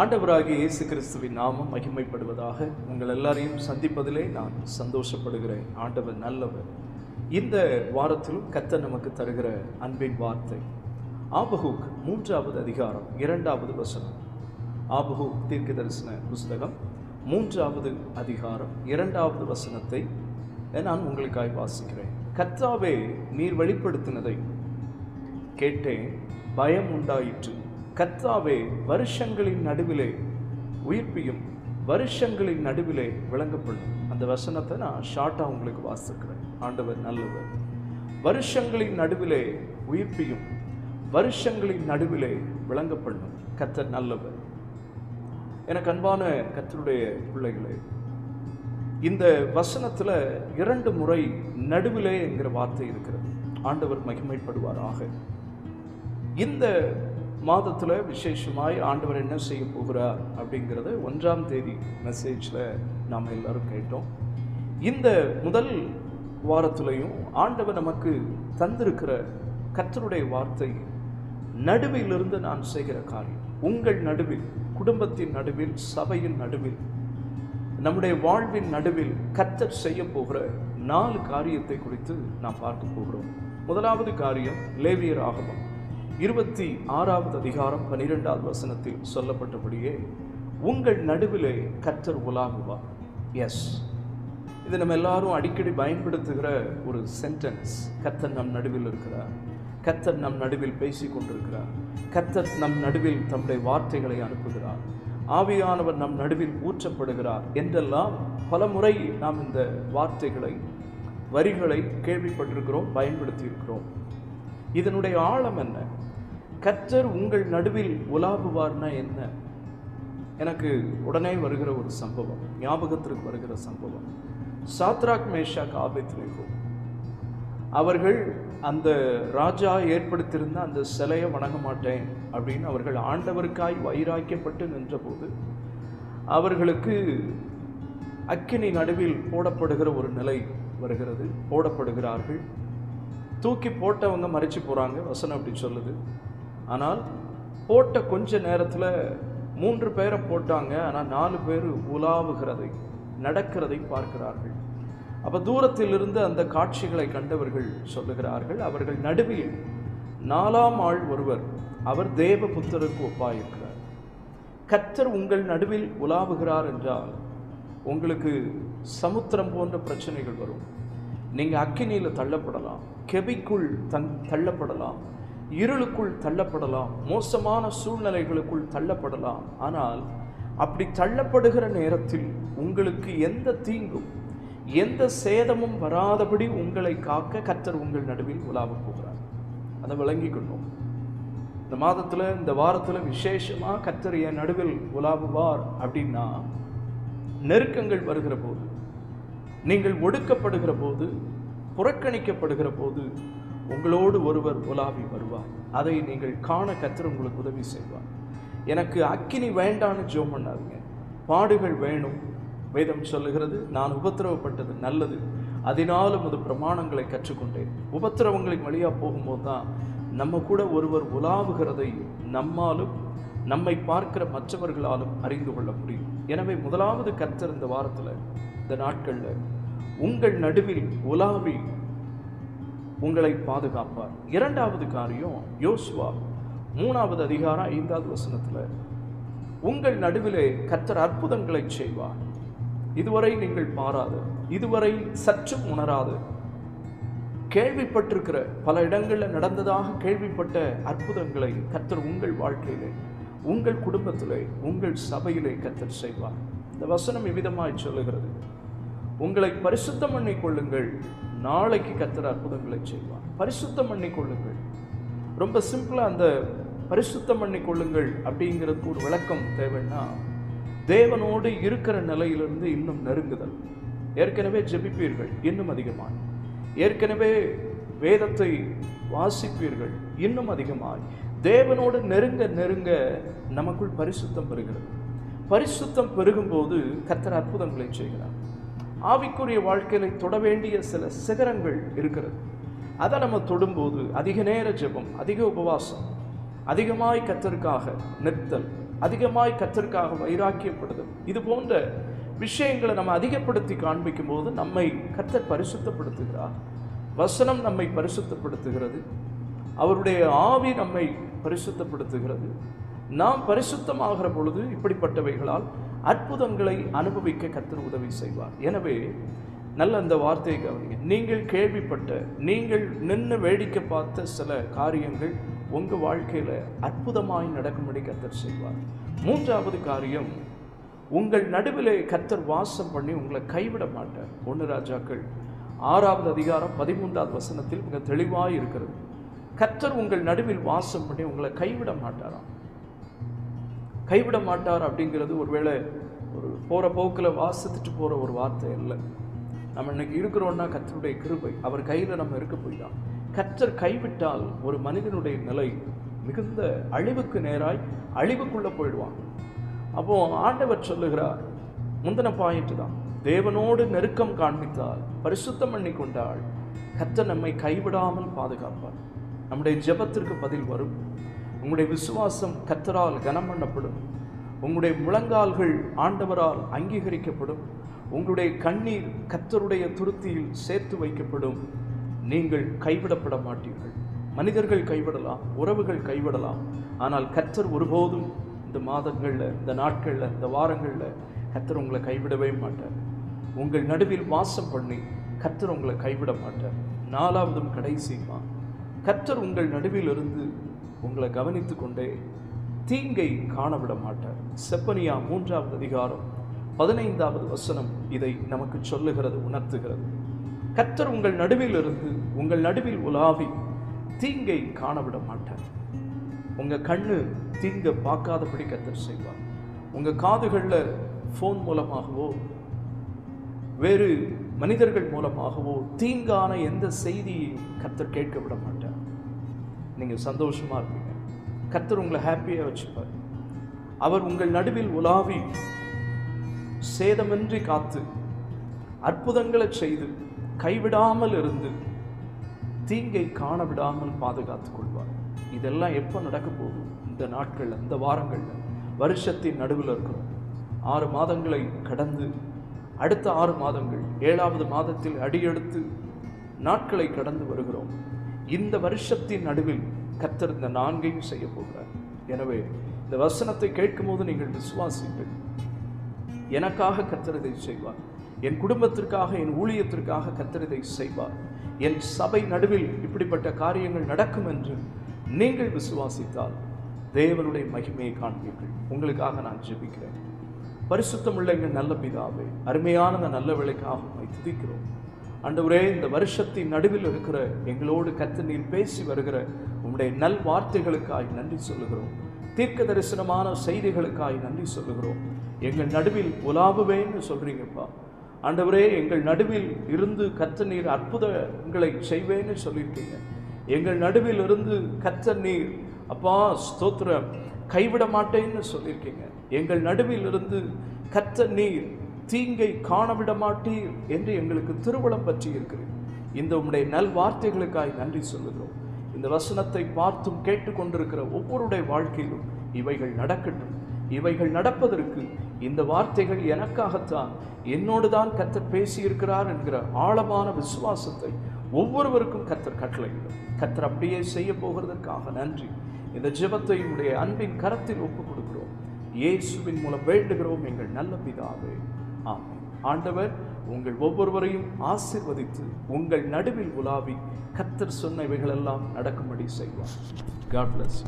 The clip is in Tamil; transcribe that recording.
ஆண்டவராகிய இயேசு கிறிஸ்துவின் நாமம் மகிமைப்படுவதாக உங்கள் எல்லாரையும் சந்திப்பதிலே நான் சந்தோஷப்படுகிறேன். ஆண்டவர் நல்லவர். இந்த வாரத்திலும் கத்த நமக்கு தருகிற அன்பின் வார்த்தை. ஆபஹூக் மூன்றாவது அதிகாரம் இரண்டாவது வசனம். ஆபஹூக் தீர்க்க தரிசன புஸ்தகம் மூன்றாவது அதிகாரம் இரண்டாவது வசனத்தை நான் உங்களுக்காய் வாசிக்கிறேன். கத்தாவே நீர் வெளிப்படுத்தினதை கேட்டேன் பயம் உண்டாயிற்று. கத்தாவே வருஷங்களின் நடுவிலே உயிர்ப்பியும் வருஷங்களின் நடுவிலே விளங்கப்படும். அந்த வசனத்தை நான் ஷார்ட்டாக உங்களுக்கு வாசிக்கிறேன். ஆண்டவர் நல்லவர். வருஷங்களின் நடுவிலே உயிர்ப்பியும் வருஷங்களின் நடுவிலே விளங்கப்படும். கத்தர் நல்லவர். எனக்கு அன்பான கத்தருடைய பிள்ளைகளே இந்த வசனத்தில் இரண்டு முறை நடுவிலே என்கிற வார்த்தை இருக்கிறது. ஆண்டவர் மகிமைப்படுவாராக. இந்த மாதத்தில் விசேஷமாய் ஆண்டவர் என்ன செய்ய போகிறார் அப்படிங்கிறத ஒன்றாம் தேதி மெசேஜில் நாம் எல்லாரும் கேட்டோம். இந்த முதல் வாரத்திலையும் ஆண்டவர் நமக்கு தந்திருக்கிற கத்தருடைய வார்த்தை நடுவிலிருந்து நான் செய்கிற காரியம். உங்கள் நடுவில் குடும்பத்தின் நடுவில் சபையின் நடுவில் நம்முடைய வாழ்வின் நடுவில் கத்தர் செய்ய போகிற நாலு காரியத்தை குறித்து நாம் பார்க்க போகிறோம். முதலாவது காரியம் லேவியர் ஆகமம் இருபத்தி ஆறாவது அதிகாரம் பன்னிரெண்டாவது வசனத்தில் சொல்லப்பட்டபடியே உங்கள் நடுவிலே கற்றர் உலாகுவார் எஸ் இது நம்ம எல்லாரும் அடிக்கடி பயன்படுத்துகிற ஒரு சென்டென்ஸ் கர்த்தர் நம் நடுவில் இருக்கிறார். கத்தர் நம் நடுவில் பேசி கொண்டிருக்கிறார். கத்தர் நம் நடுவில் தம்முடைய வார்த்தைகளை அனுப்புகிறார். ஆவியானவர் நம் நடுவில் ஊற்றப்படுகிறார் என்றெல்லாம் பல முறை நாம் இந்த வார்த்தைகளை வரிகளை கேள்விப்பட்டிருக்கிறோம் பயன்படுத்தி இருக்கிறோம் இதனுடைய ஆழம் என்ன? கர்த்தர் உங்கள் நடுவில் உலாவுவார்னா என்ன? எனக்கு உடனே வருகிற ஒரு சம்பவம் ஞாபகத்திற்கு வருகிற சம்பவம். Shadrach Meshach Abednego. அவர்கள் அந்த ராஜா ஏற்படுத்தியிருந்த அந்த சிலையை வணங்க மாட்டேன் அப்படின்னு அவர்கள் ஆண்டவருக்காய் வைராக்கியப்பட்டு நின்றபோது அவர்களுக்கு அக்கினி நடுவில் போடப்படுகிற ஒரு நிலை வருகிறது. போடப்படுகிறார்கள். தூக்கி போட்டவங்க மறைச்சு போகிறாங்க வசனம் அப்படி சொல்லுது. ஆனால் போட்ட கொஞ்ச நேரத்தில் மூன்று பேரை போட்டாங்க ஆனால் நாலு பேர் உலாவுகிறதை நடக்கிறதை பார்க்கிறார்கள். அப்போ தூரத்திலிருந்து அந்த காட்சிகளை கண்டவர்கள் சொல்லுகிறார்கள் அவர்கள் நடுவில் நாலாம் ஆள் ஒருவர் அவர் தேவ புத்தருக்கு ஒப்பாயிருக்கிறார். கத்தர் உங்கள் நடுவில் உலாவுகிறார் என்றால் உங்களுக்கு சமுத்திரம் போன்ற பிரச்சனைகள் வரும். நீங்கள் அக்கினியில் தள்ளப்படலாம் கெபிக்குள் தன் தள்ளப்படலாம். இருளுக்குள் தள்ளப்படலாம் மோசமான சூழ்நிலைகளுக்குள் தள்ளப்படலாம். ஆனால் அப்படி தள்ளப்படுகிற நேரத்தில் உங்களுக்கு எந்த தீங்கும் எந்த சேதமும் வராதபடி உங்களை காக்க கத்தர் உங்கள் நடுவில் உலாவ போகிறார். அதை விளங்கிக்கணும் இந்த மாதத்தில் இந்த வாரத்தில் விசேஷமாக கத்தர் என் நடுவில் உலாவுவார் அப்படின்னா நெருக்கங்கள் வருகிற போது நீங்கள் ஒடுக்கப்படுகிற போது புறக்கணிக்கப்படுகிற போது உங்களோடு ஒருவர் உலாவி வருவார். அதை நீங்கள் காண கத்திர உங்களுக்கு உதவி செய்வார். எனக்கு அக்கினி வேண்டான்னு ஜோம் பண்ணாதீங்க. பாடுகள் வேணும். வேதம் சொல்லுகிறது நான் உபத்திரவப்பட்டது நல்லது. அதனாலும் அது பிரமாணங்களை கற்றுக்கொண்டேன். உபத்திரவங்களின் வழியாக போகும்போது தான் நம்ம கூட ஒருவர் உலாவுகிறதை நம்மாலும் நம்மை பார்க்கிற மற்றவர்களாலும் அறிந்து கொள்ள முடியும். எனவே முதலாவது கர்த்தர் இந்த வாரத்தில் இந்த நாட்களில் உங்கள் நடுவில் உலாவி உங்களை பாதுகாப்பார். இரண்டாவது காரியம் யோசுவா. மூணாவது அதிகாரம் ஐந்தாவது வசனத்தில் உங்கள் நடுவிலே கத்தர் அற்புதங்களை செய்வார். இதுவரை நீங்கள் பாராது இதுவரை சற்றும் உணராது. கேள்விப்பட்டிருக்கிற பல இடங்களில் நடந்ததாக கேள்விப்பட்ட அற்புதங்களை கத்தர் உங்கள் வாழ்க்கையிலே உங்கள் குடும்பத்திலே உங்கள் சபையிலே கத்தர் செய்வார். இந்த வசனம் இவ்விதமாய் சொல்லுகிறது. உங்களை பரிசுத்தம் பண்ணி கொள்ளுங்கள் நாளைக்கு கர்த்தர் அற்புதங்களை செய்வார். பரிசுத்தம் பண்ணி கொள்ளுங்கள் ரொம்ப சிம்பிளாக அந்த பரிசுத்தம் பண்ணி கொள்ளுங்கள் அப்படிங்கிறதுக்கு ஒரு விளக்கம் தேவைன்னா தேவனோடு இருக்கிற நிலையிலிருந்து இன்னும் நெருங்குதல். ஏற்கனவே ஜெபிப்பீர்கள் இன்னும் அதிகமாய். ஏற்கனவே வேதத்தை வாசிப்பீர்கள் இன்னும் அதிகமாய். தேவனோடு நெருங்க நெருங்க நமக்குள் பரிசுத்தம் பெறுகிறது. பரிசுத்தம் பெருகும்போது கர்த்தர் அற்புதங்களை செய்கிறார். ஆவிக்குரிய வாழ்க்கையில தொட வேண்டிய சில சிகரங்கள் இருக்கிறது. அதை நம்ம தொடும்போது அதிக நேர ஜெபம் அதிக உபவாசம் அதிகமாய் கத்திற்காக நிறுத்தல் அதிகமாய் கத்திற்காக வைராக்கியப்படுதல் இது போன்ற விஷயங்களை நம்ம அதிகப்படுத்தி காண்பிக்கும் போது நம்மை கத்தர் பரிசுத்தப்படுத்துகிறார். வசனம் நம்மை பரிசுத்தப்படுத்துகிறது. அவருடைய ஆவி நம்மை பரிசுத்தப்படுத்துகிறது. நாம் பரிசுத்தமாகிற பொழுது இப்படிப்பட்டவைகளால் அற்புதங்களை அனுபவிக்க கத்தர் உதவி செய்வார். எனவே நல்ல அந்த வார்த்தையை கவனிங்க. நீங்கள் கேள்விப்பட்ட நீங்கள் நின்று வேடிக்கை பார்த்த சில காரியங்கள் உங்கள் வாழ்க்கையில் அற்புதமாய் நடக்கும்படி கத்தர் செய்வார். மூன்றாவது காரியம் உங்கள் நடுவிலே கத்தர் வாசம் பண்ணி உங்களை கைவிட மாட்டார். ஒன்று ராஜாக்கள் ஆறாவது அதிகாரம் பதிமூன்றாவது வசனத்தில் மிக தெளிவாக இருக்கிறது. கத்தர் உங்கள் நடுவில் வாசம் பண்ணி உங்களை கைவிட மாட்டாராம். கைவிட மாட்டார் அப்படிங்கிறது ஒருவேளை ஒரு போகிற போக்கில் வாசித்துட்டு போகிற ஒரு வார்த்தை இல்லை நம்ம இன்னைக்கு இருக்கிறோன்னா கத்தருடைய கிருபை. அவர் கையில் நம்ம இருக்க போய்தான். கற்றர் கைவிட்டால் ஒரு மனிதனுடைய நிலை மிகுந்த அழிவுக்கு நேராய் அழிவுக்குள்ளே போயிடுவான். அப்போ ஆண்டவர் சொல்லுகிறார் முந்தின பாயிட்டு தான். தேவனோடு நெருக்கம் காண்பித்தால் பரிசுத்தம் பண்ணி கொண்டால் கத்தர் நம்மை கைவிடாமல் பாதுகாப்பார். நம்முடைய ஜெபத்திற்கு பதில் வரும். உங்களுடைய விசுவாசம் கத்தரால் கனம் பண்ணப்படும் உங்களுடைய முழங்கால்கள் ஆண்டவரால் அங்கீகரிக்கப்படும். உங்களுடைய கண்ணீர் கத்தருடைய துருத்தியில் சேர்த்து வைக்கப்படும். நீங்கள் கைவிடப்பட மாட்டீர்கள். மனிதர்கள் கைவிடலாம் உறவுகள் கைவிடலாம். ஆனால் கத்தர் ஒருபோதும் இந்த மாதங்களில் இந்த நாட்களில் இந்த வாரங்களில் கத்தர் உங்களை கைவிடவே மாட்டார். உங்கள் நடுவில் வாசம் பண்ணி கத்தர் உங்களை கைவிட மாட்டார். நாலாவதும் கடைசியுமா கத்தர் உங்கள் நடுவில் இருந்து உங்களை கவனித்து கொண்டே தீங்கை காணவிட மாட்டார் செப்பனியா மூன்றாவது அதிகாரம் பதினைந்தாவது வசனம் இதை நமக்கு சொல்லுகிறது உணர்த்துகிறது. கத்தர் உங்கள் நடுவில் இருந்து உங்கள் நடுவில் உலாவி தீங்கை காணவிட மாட்டார் உங்கள் கண்ணு தீங்க பார்க்காதபடி கத்தர் செய்வார். உங்கள் காதுகளில் ஃபோன் மூலமாகவோ வேறு மனிதர்கள் மூலமாகவோ தீங்கான எந்த செய்தியையும் கத்தர் கேட்க விட மாட்டார் நீங்கள் சந்தோஷமாக இருப்பீங்க. கத்தர் உங்களை ஹாப்பியாக வச்சுப்பார். அவர் உங்கள் நடுவில் உலாவி சேதமின்றி காத்து அற்புதங்களை செய்து கைவிடாமல் இருந்து தீங்கை காண விடாமல் பாதுகாத்து கொள்வார். இதெல்லாம் எப்போ நடக்க போகும் இந்த நாட்களில் இந்த வாரங்களில். வருஷத்தின் நடுவில் இருக்கிறோம் ஆறு மாதங்களை கடந்து அடுத்த ஆறு மாதங்கள் ஏழாவது மாதத்தில் அடியெடுத்து நாட்களை கடந்து வருகிறோம். இந்த வருஷத்தின் நடுவில் கத்தர் இந்த நான்கையும் செய்ய போகிறார். எனவே இந்த வசனத்தை கேட்கும்போது நீங்கள் விசுவாசிப்பீர்கள் எனக்காக கத்தர் இதை செய்வார். என் குடும்பத்திற்காக என் ஊழியத்திற்காக கத்தர் இதை செய்வார். என் சபை நடுவில் இப்படிப்பட்ட காரியங்கள் நடக்கும் என்று நீங்கள் விசுவாசித்தால் தேவனுடைய மகிமையை காண்பீர்கள். உங்களுக்காக நான் ஜெபிக்கிறேன். பரிசுத்தமுள்ள எங்கள் நல்ல பிதாவே அருமையான நல்ல விலைக்காக துதிக்கிறோம். ஆண்டவரே இந்த வருஷத்தின் நடுவில் இருக்கிற எங்களோடு கத்து நீர் பேசி வருகிற உங்களுடைய நல் வார்த்தைகளுக்காய் நன்றி சொல்லுகிறோம். தீர்க்க தரிசனமான செய்திகளுக்காய் நன்றி சொல்லுகிறோம். எங்கள் நடுவில் உலாவுவேன்னு சொல்கிறீங்கப்பா ஆண்டவரே எங்கள் நடுவில் இருந்து கத்த நீர் அற்புதங்களை செய்வேன்னு சொல்லியிருக்கீங்க. எங்கள் நடுவில் இருந்து கத்த நீர் அப்பா ஸ்தோத்திரம் கைவிட மாட்டேன்னு சொல்லியிருக்கீங்க. எங்கள் நடுவில் இருந்து கத்த நீர் தீங்கை காணவிட மாட்டீர் என்று எங்களுக்கு திருவளம் பற்றி இருக்கிறேன் இந்த உம்முடைய நல் வார்த்தைகளுக்காய் நன்றி சொல்லுகிறோம். இந்த வசனத்தை பார்த்தும் கேட்டுக்கொண்டிருக்கிற ஒவ்வொருடைய வாழ்க்கையிலும் இவைகள் நடக்கட்டும். இவைகள் நடப்பதற்கு இந்த வார்த்தைகள் எனக்காகத்தான் என்னோடு தான் கத்தர் பேசியிருக்கிறார் என்கிற ஆழமான விசுவாசத்தை ஒவ்வொருவருக்கும் கத்தர் கட்டளையிடும். கத்தர் அப்படியே செய்ய போகிறதற்காக நன்றி. இந்த ஜெபத்தை உடைய அன்பின் கரத்தில் ஒப்புக் கொடுக்கிறோம். இயேசுவின் மூலம் வேண்டுகிறோம் எங்கள் நல்ல பிதாவே. ஆமாம் ஆண்டவர் உங்கள் ஒவ்வொருவரையும் ஆசீர்வதித்து உங்கள் நடுவில் உலாவி கத்தர் சொன்ன இவைகளெல்லாம் நடக்கும்படி செய்வார். God plus